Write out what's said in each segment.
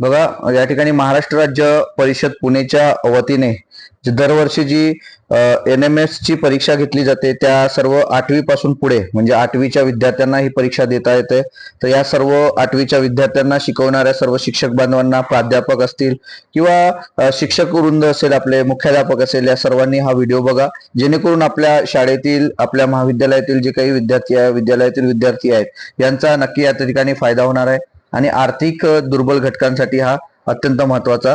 बघा या ठिकाणी महाराष्ट्र राज्य परिषद पुणेच्या वतीने दरवर्षी जी एन एम एस ची परीक्षा घेतली जाते त्या सर्व आठवी पासून पुढे म्हणजे आठवीच्या विद्यार्थ्यांना ही परीक्षा देता येते. तर या सर्व आठवीच्या विद्यार्थ्यांना शिकवणाऱ्या सर्व शिक्षक बांधवांना प्राध्यापक असतील किंवा शिक्षक वृंद असेल आपले मुख्याध्यापक असेल या सर्वांनी हा व्हिडिओ बघा. जेणेकरून आपल्या शाळेतील आपल्या महाविद्यालयातील जे काही विद्यार्थी आहे विद्यालयातील विद्यार्थी आहेत यांचा नक्की या ठिकाणी फायदा होणार आहे. आणि आर्थिक दुर्बल घटकांसाठी हा अत्यंत महत्त्वाचा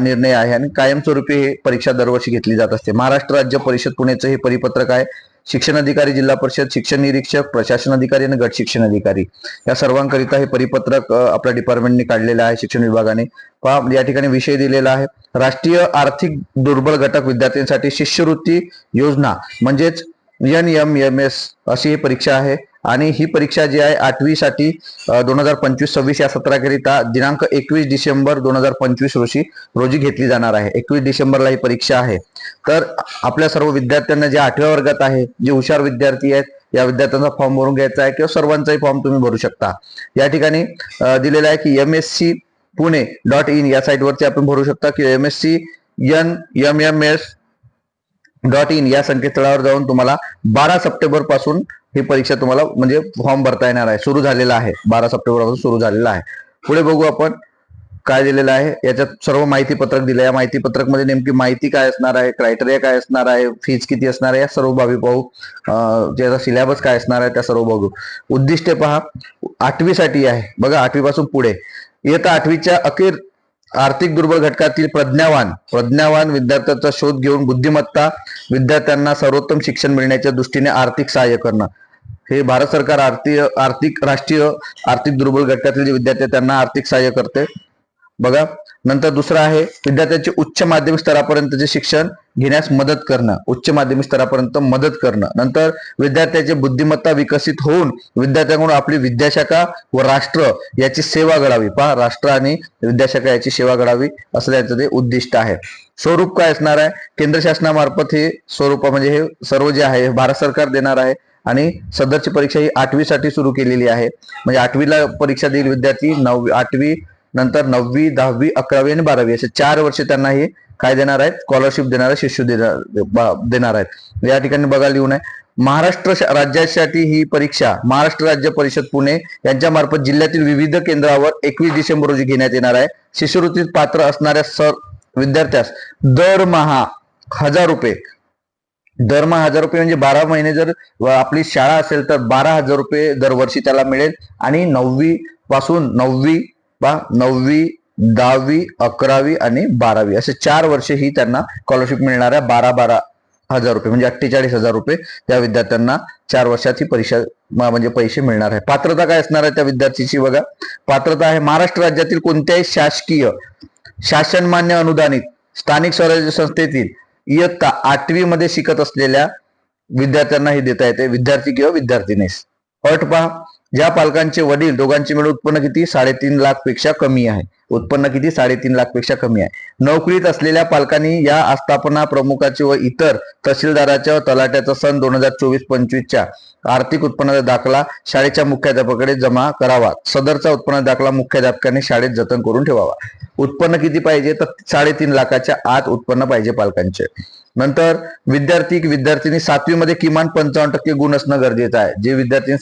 निर्णय आहे. आणि कायमस्वरूपी हे परीक्षा दरवर्षी घेतली जात असते. महाराष्ट्र राज्य परिषद पुणेचं हे परिपत्रक आहे. शिक्षण अधिकारी जिल्हा परिषद शिक्षण निरीक्षक प्रशासन अधिकारी आणि गट शिक्षण अधिकारी. या सर्वांकरिता हे परिपत्रक आपल्या डिपार्टमेंटने काढलेलं आहे शिक्षण विभागाने. पहा या ठिकाणी विषय दिलेला आहे. राष्ट्रीय आर्थिक दुर्बल घटक विद्यार्थ्यांसाठी शिष्यवृत्ती योजना म्हणजेच एन एम एम एस अशी ही परीक्षा आहे. आणि ही परीक्षा जी आहे आठवी साठी दोन हजार पंचवीस सव्वीस या सत्राकरिता दिनांक एकवीस डिसेंबर दोन हजार पंचवीस रोजी रोजी घेतली जाणार आहे. एकवीस डिसेंबरला ही परीक्षा आहे. तर आपल्या सर्व विद्यार्थ्यांना जे आठव्या वर्गात आहे जे हुशार विद्यार्थी आहेत या विद्यार्थ्यांचा फॉर्म भरून घ्यायचा आहे किंवा सर्वांचाही फॉर्म तुम्ही भरू शकता. या ठिकाणी दिलेला आहे की M S C Pune dot in या साईटवरती आपण भरू शकता की M S C N M M S dot in या संकेतस्थळावर जाऊन तुम्हाला बारा सप्टेंबरपासून ही परीक्षा तुम्हाला म्हणजे फॉर्म भरता येणार आहे. सुरू झालेला आहे. बारा सप्टेंबरपासून सुरू झालेला आहे. पुढे बघू आपण काय दिलेलं आहे. याच्यात सर्व माहिती पत्रक दिलं. या माहिती पत्रकमध्ये नेमकी माहिती काय असणार आहे? क्रायटेरिया काय असणार आहे? फीज किती असणार आहे? या सर्व बाबी पाहू. ज्याचा सिलेबस काय असणार आहे त्या सर्व बघू. उद्दिष्टे पहा. आठवीसाठी आहे. बघा आठवी पासून पुढे. इयत्ता आठवीच्या अखेर आर्थिक दुर्बल घटकातील प्रज्ञावान प्रज्ञावान विद्यार्थ्यांचा शोध घेऊन बुद्धिमत्ता विद्यार्थ्यांना सर्वोत्तम शिक्षण मिळण्याच्या दृष्टीने आर्थिक सहाय्य करणं. हे भारत सरकार आर्थिक आर्थिक राष्ट्रीय आर्थिक दुर्बल घटकातील जे विद्यार्थी त्यांना आर्थिक सहाय्य करते. बघा नंतर दुसरं आहे विद्यार्थ्यांचे उच्च माध्यमिक स्तरापर्यंतचे शिक्षण घेण्यास मदत करणं उच्च माध्यमिक स्तरापर्यंत मदत करणं. नंतर विद्यार्थ्याची बुद्धिमत्ता विकसित होऊन विद्यार्थ्यांकडून आपली विद्याशाखा व राष्ट्र याची सेवा घडावी. पहा राष्ट्र आणि विद्याशाखा याची सेवा घडावी असं त्यांचं ते उद्दिष्ट आहे. स्वरूप काय असणार आहे? केंद्र शासनामार्फत हे स्वरूप म्हणजे हे सर्व जे आहे हे भारत सरकार देणार आहे आणि सदरची परीक्षा ही आठवीसाठी सुरू केलेली आहे. म्हणजे आठवीला परीक्षा देईल विद्यार्थी नववी आठवी नंतर नववी दहावी अकरावी आणि बारावी असे चार वर्ष त्यांना हे काय देणार आहेत? स्कॉलरशिप देणार शिष्य देणार देणार आहेत. या ठिकाणी बघा लिहून आहे महाराष्ट्र राज्यासाठी ही परीक्षा महाराष्ट्र राज्य परिषद पुणे यांच्या मार्फत जिल्ह्यातील विविध केंद्रावर एकवीस डिसेंबर रोजी घेण्यात येणार आहे. शिष्यवृत्तीत पात्र असणाऱ्या सर विद्यार्थ्यास दरमहा हजार रुपये. दरमहा हजार रुपये म्हणजे बारा महिने जर आपली शाळा असेल तर बारा हजार रुपये दरवर्षी त्याला मिळेल. आणि नववी पासून नववी पहा नववी दहावी अकरावी आणि बारावी. असे चार वर्षे ही त्यांना स्कॉलरशिप मिळणार आहे बारा बारा हजार रुपये म्हणजे अठ्ठेचाळीस हजार रुपये त्या विद्यार्थ्यांना चार वर्षात ही परीक्षा म्हणजे पैसे मिळणार आहे. पात्रता काय असणार आहे त्या विद्यार्थीची बघा. पात्रता आहे महाराष्ट्र राज्यातील कोणत्याही शासकीय शासनमान्य अनुदानित स्थानिक स्वराज्य संस्थेतील इयत्ता आठवी मध्ये शिकत असलेल्या विद्यार्थ्यांना हे देता येते. विद्यार्थी किंवा विद्यार्थिनीस. अट पहा. ज्या पालकांचे वडील दोघांचे मिळून उत्पन्न किती? साडेतीन लाखपेक्षा कमी आहे. उत्पन्न किती? साडेतीन लाखपेक्षा कमी आहे. नोकरीत असलेल्या पालकांनी या आस्थापना प्रमुखाचे व इतर तहसीलदाराच्या व तलाट्याचा सन दोन हजार चोवीस पंचवीसच्या आर्थिक उत्पन्नाचा दाखला शाळेच्या मुख्याध्यापकाकडे जमा करावा. सदरचा उत्पन्न दाखला मुख्याध्यापकाने शाळेत जतन करून ठेवावा. उत्पन्न किती पाहिजे? तर साडेतीन लाखाच्या आत उत्पन्न पाहिजे पालकांचे. नंतर विद्यार्थी विद्यार्थिनी सातवीमध्ये किमान पंचावन्न टक्के गुण असणं गरजेचं आहे. जे विद्यार्थी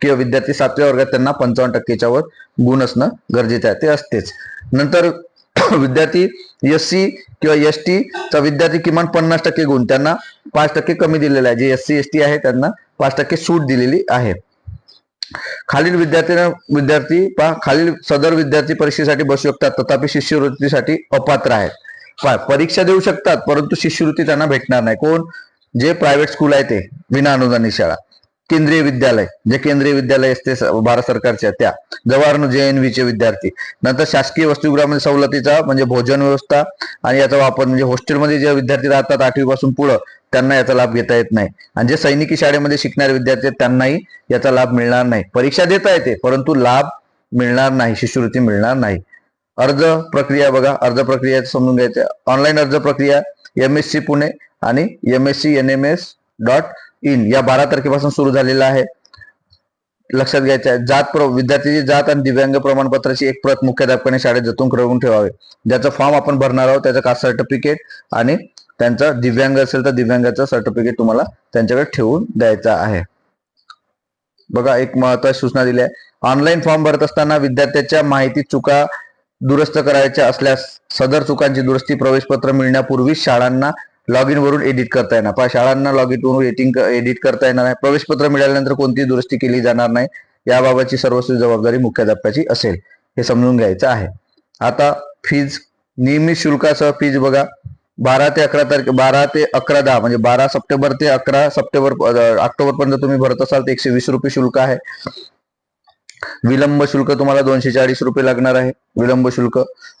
किंवा विद्यार्थी सातव्या वर्गात त्यांना पंचावन्न टक्केच्या वर गुण असणं गरजेचं आहे. ते असतेच. नंतर विद्यार्थी एस सी किंवा एस टीचा विद्यार्थी किमान पन्नास टक्के गुण त्यांना पाच टक्के कमी दिलेला आहे. जे एस सी एस टी आहे त्यांना पाच टक्के सूट दिलेली आहे. खालील विद्यार्थ्यांना विद्यार्थी पहा खालील सदर विद्यार्थी परीक्षेसाठी बसू शकतात तथापि शिष्यवृत्तीसाठी अपात्र आहेत. परीक्षा देऊ शकतात परंतु शिष्यवृत्ती त्यांना भेटणार नाही. कोण? जे प्रायव्हेट स्कूल आहे ते विना अनुदानित शाळा. केंद्रीय विद्यालय जे केंद्रीय विद्यालय असते भारत सरकारच्या त्या जवाहर जे एन चे विद्यार्थी. नंतर शासकीय वसतिगृहामध्ये सवलतीचा म्हणजे भोजन व्यवस्था आणि याचा वापर म्हणजे हॉस्टेलमध्ये जे विद्यार्थी राहतात आठवी पासून पुढं त्यांना याचा लाभ घेता येत नाही. आणि जे सैनिकी शाळेमध्ये शिकणारे विद्यार्थी आहेत त्यांनाही याचा लाभ मिळणार नाही. परीक्षा देता येते परंतु लाभ मिळणार नाही शिष्यवृत्ती मिळणार नाही. अर्ज प्रक्रिया बघा अर्ज प्रक्रिया समजून घ्यायचं. ऑनलाईन अर्ज प्रक्रिया एम एस सी पुणे आणि M S C N M S dot in. या बारा तारखेपासून सुरू झालेला आहे. लक्षात घ्यायचं आहे जात प्र विद्यार्थ्याची जात आणि दिव्यांग प्रमाणपत्राची एक प्रत मुख्याध्यापकाने शाळेत जतून करून ठेवावे. ज्याचा फॉर्म आपण भरणार आहोत त्याचं कास्ट सर्टिफिकेट आणि त्यांचा दिव्यांग असेल तर दिव्यांगाचं सर्टिफिकेट तुम्हाला त्यांच्याकडे ठेवून द्यायचं आहे. बघा एक महत्वाची सूचना दिली आहे. ऑनलाईन फॉर्म भरत असताना विद्यार्थ्याच्या माहिती चुका दुरुस्त करायच्या असल्यास सदर चुकांची दुरुस्ती प्रवेशपत्र मिळण्यापूर्वी शाळांना लॉग इन वरून एडिट करता येणार. पहा शाळांना लॉग इन वरून एडिटिंग एडिट करता येणार नाही. प्रवेशपत्र मिळाल्यानंतर कोणतीही दुरुस्ती केली जाणार नाही. याबाबतची सर्वस्वी जबाबदारी मुख्याध्यापकाची असेल. हे समजून घ्यायचं आहे. आता फीज नियमित शुल्कासह फीज बघा. बारा ते अकरा तारखे बारा ते अकरा दहा म्हणजे बारा सप्टेंबर ते अकरा सप्टेंबर ऑक्टोबर पर्यंत तुम्ही भरत असाल तर एकशे वीस रुपये शुल्क आहे. विलंब शुल्क तुम्हाला दोनशे चाळीस रुपये लागणार आहे. विलंब शुल्क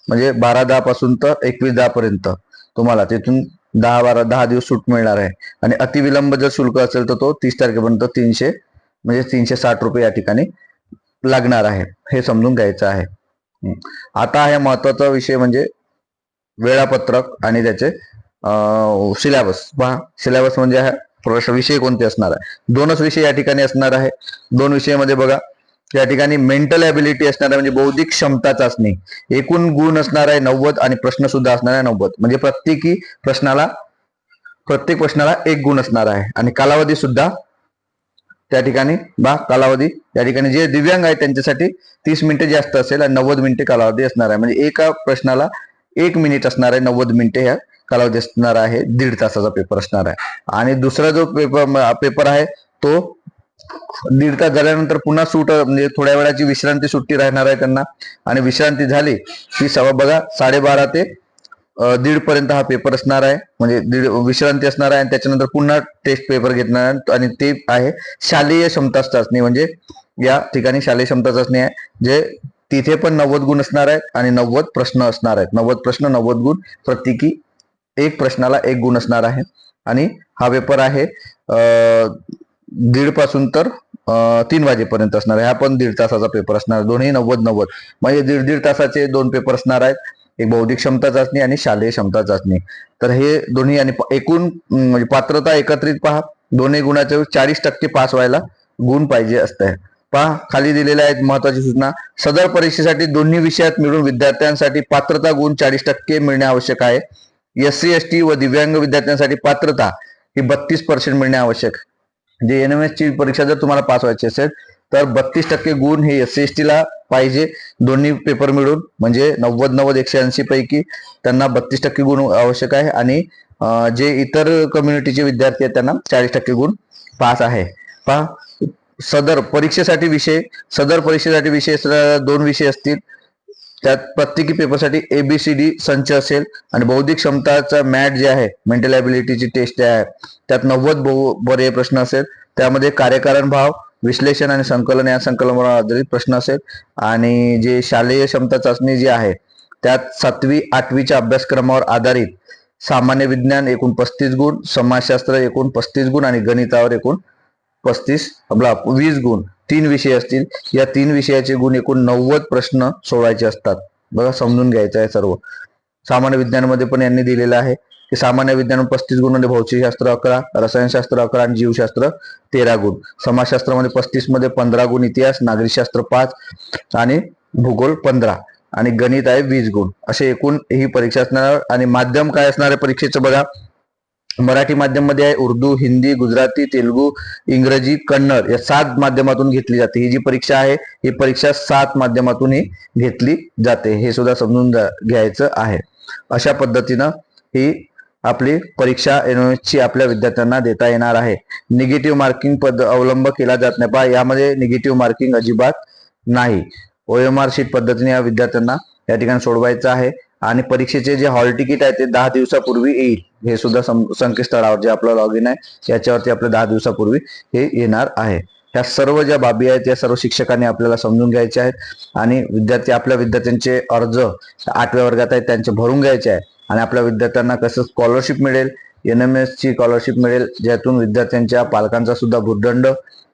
म्हणजे बारा दहा पासून तर एकवीस दहा पर्यंत तुम्हाला. तिथून दहा बारा दहा दिवस सूट मिळणार आहे. आणि अतिविलंब जर शुल्क असेल तर तो तीस तारखेपर्यंत तीनशे म्हणजे तीनशे साठ रुपये या ठिकाणी लागणार आहे. हे समजून घ्यायचं आहे. आता आहे महत्त्वाचा विषय म्हणजे वेळापत्रक आणि त्याचे सिलेबस पहा सिलेबस म्हणजे विषय कोणते असणार आहे? दोनच विषय या ठिकाणी असणार आहे. दोन विषयामध्ये बघा. या ठिकाणी मेंटल ॲबिलिटी असणार आहे म्हणजे बौद्धिक क्षमता चाचणी. एकूण गुण असणार आहे नव्वद आणि प्रश्न सुद्धा असणार आहे नव्वद. म्हणजे प्रत्येकी प्रश्नाला प्रत्येक प्रश्नाला एक गुण असणार आहे. आणि कालावधी सुद्धा त्या ठिकाणी बा कालावधी. त्या ठिकाणी जे दिव्यांग आहेत त्यांच्यासाठी तीस मिनिटे जास्त असेल आणि नव्वद मिनिटे कालावधी असणार आहे. म्हणजे एका प्रश्नाला एक मिनिट असणार आहे नव्वद मिनिटे ह्या कालावधी असणार आहे दीड तासाचा पेपर असणार आहे. आणि दुसरा जो पेपर पेपर आहे तो दीड तास झाल्यानंतर पुन्हा सूट म्हणजे थोड्या वेळाची विश्रांती सुट्टी राहणार आहे त्यांना. आणि विश्रांती झाली की सवा बघा साडेबारा ते दीड पर्यंत हा पेपर असणार आहे. म्हणजे दीड विश्रांती असणार आहे आणि त्याच्यानंतर पुन्हा टेस्ट पेपर घेणार आणि ते आहे शालेय क्षमता चाचणी. म्हणजे या ठिकाणी शालेय क्षमता चाचणी आहे जे तिथे पण नव्वद गुण असणार आहेत आणि नव्वद प्रश्न असणार आहेत. नव्वद प्रश्न नव्वद गुण प्रत्येकी एक प्रश्नाला एक गुण असणार आहे. आणि हा पेपर आहे अं, दीडपासून तर तीन वाजेपर्यंत असणार आहे. हा पण दीड तासाचा पेपर असणार. दोन्ही नव्वद नव्वद. म्हणजे दीड दीड तासाचे दोन पेपर असणार आहेत. एक बौद्धिक क्षमता चाचणी आणि शालेय क्षमता चाचणी. तर हे दोन्ही आणि एकूण म्हणजे पात्रता एकत्रित पहा. दोन्ही गुणाचे चाळीस टक्के पास व्हायला गुण पाहिजे असते पहा खाली दिलेल्या आहेत महत्वाची सूचना. सदर परीक्षेसाठी दोन्ही विषयात मिळून विद्यार्थ्यांसाठी पात्रता गुण चाळीस टक्के मिळणे आवश्यक आहे. एस सी एस टी व दिव्यांग विद्यार्थ्यांसाठी पात्रता ही बत्तीस पर्सेंट मिळणे आवश्यक. जे एन एम एस ची परीक्षा जर तुम्हाला पास व्हायची असेल तर बत्तीस टक्के गुण हे एस सी एस ला पाहिजे दोन्ही पेपर मिळून. म्हणजे नव्वद नव्वद एकशे ऐंशी पैकी त्यांना बत्तीस टक्के गुण आवश्यक आहे. आणि जे इतर कम्युनिटीचे विद्यार्थी आहेत त्यांना चाळीस टक्के गुण पास आहे. पहा सदर परीक्षेसाठी विषय सदर परीक्षेसाठी विषय दोन विषय असतील. त्यात प्रत्येकी पेपरसाठी एबीसीडी संच असेल. आणि बौद्धिक क्षमताचा मॅट जे आहे मेंटल ॲबिलिटीची टेस्ट जे आहे त्यात नव्वद बरे प्रश्न असेल. त्यामध्ये कार्यकारण भाव विश्लेषण आणि संकलन या संकलनावर आधारित प्रश्न असेल. आणि जे शालेय क्षमता चाचणी जी आहे त्यात सातवी आठवीच्या अभ्यासक्रमावर आधारित सामान्य विज्ञान एकूण पस्तीस गुण समाजशास्त्र एकूण पस्तीस गुण आणि गणितावर एकूण पस्तीस आपला वीस गुण तीन विषय असतील. या तीन विषयाचे गुण एकूण नव्वद प्रश्न सोडायचे असतात. बघा समजून घ्यायचं आहे सर्व. सामान्य विज्ञानमध्ये पण यांनी दिलेलं आहे की सामान्य विज्ञान म्हणजे पस्तीस गुण म्हणजे भौतिकशास्त्र अकरा रसायनशास्त्र अकरा आणि जीवशास्त्र तेरा गुण. समाजशास्त्रामध्ये पस्तीसमध्ये पंधरा गुण इतिहास नागरिकशास्त्र पाच आणि भूगोल पंधरा. आणि गणित आहे वीस गुण. असे एकूण ही परीक्षा असणार आणि माध्यम काय असणार आहे परीक्षेचं बघा. मराठी माध्यममध्ये आहे उर्दू हिंदी गुजराती तेलुगू इंग्रजी कन्नड या सात माध्यमातून घेतली जाते. ही जी परीक्षा आहे ही परीक्षा सात माध्यमातून ही घेतली जाते. हे सुद्धा समजून जा- घ्यायचं आहे. अशा पद्धतीनं ही आपली परीक्षा NOS ची आपल्या विद्यार्थ्यांना देता येणार आहे. निगेटिव्ह मार्किंग पद अवलंब केला जात नाही. पहा यामध्ये निगेटिव्ह मार्किंग अजिबात नाही. ओएमआर शीट पद्धतीने या विद्यार्थ्यांना या ठिकाणी सोडवायचं आहे. आणि परीक्षेचे जे हॉल तिकीट आहे ते दहा दिवसापूर्वी येईल. हे सुद्धा सं- संकेतस्थळावर जे आपलं लॉग इन आहे याच्यावरती आपलं दहा दिवसापूर्वी हे येणार आहे. ह्या सर्व ज्या बाबी आहेत या सर्व शिक्षकांनी आपल्याला समजून घ्यायच्या आहेत आणि विद्यार्थी आपल्या विद्यार्थ्यांचे अर्ज आठव्या वर्गात आहेत त्यांचे भरून घ्यायचे आहे आणि आपल्या विद्यार्थ्यांना कसं स्कॉलरशिप मिळेल एन एम एस ची स्कॉलरशिप मिळेल ज्यातून विद्यार्थ्यांच्या पालकांचा सुद्धा भूर्दंड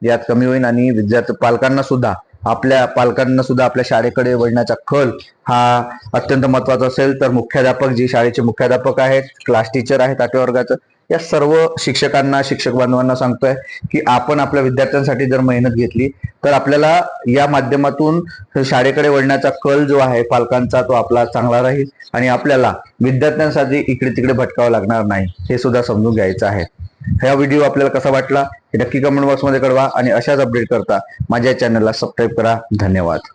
यात कमी होईल आणि विद्यार्थी पालकांना सुद्धा आपल्या पालकांना सुद्धा आपल्या शाळेकडे वळण्याचा कल हा अत्यंत महत्त्वाचा असेल. तर मुख्याध्यापक जी शाळेचे मुख्याध्यापक आहेत क्लास टीचर आहेत आठव्या वर्गाचं या सर्व शिक्षकांना शिक्षक बांधवांना सांगतोय की आपण आपल्या विद्यार्थ्यांसाठी जर मेहनत घेतली तर आपल्याला या माध्यमातून शाळेकडे वळण्याचा कल जो आहे पालकांचा तो आपला चांगला राहील आणि आपल्याला विद्यार्थ्यांसाठी इकडे तिकडे भटकावं लागणार नाही हे सुद्धा समजून घ्यायचं आहे. हा व्हिडिओ आपल्याला कसा वाटला हे नक्की कमेंट बॉक्समध्ये कळवा आणि अशाच अपडेट करता माझ्या चॅनलला सबस्क्राईब करा. धन्यवाद.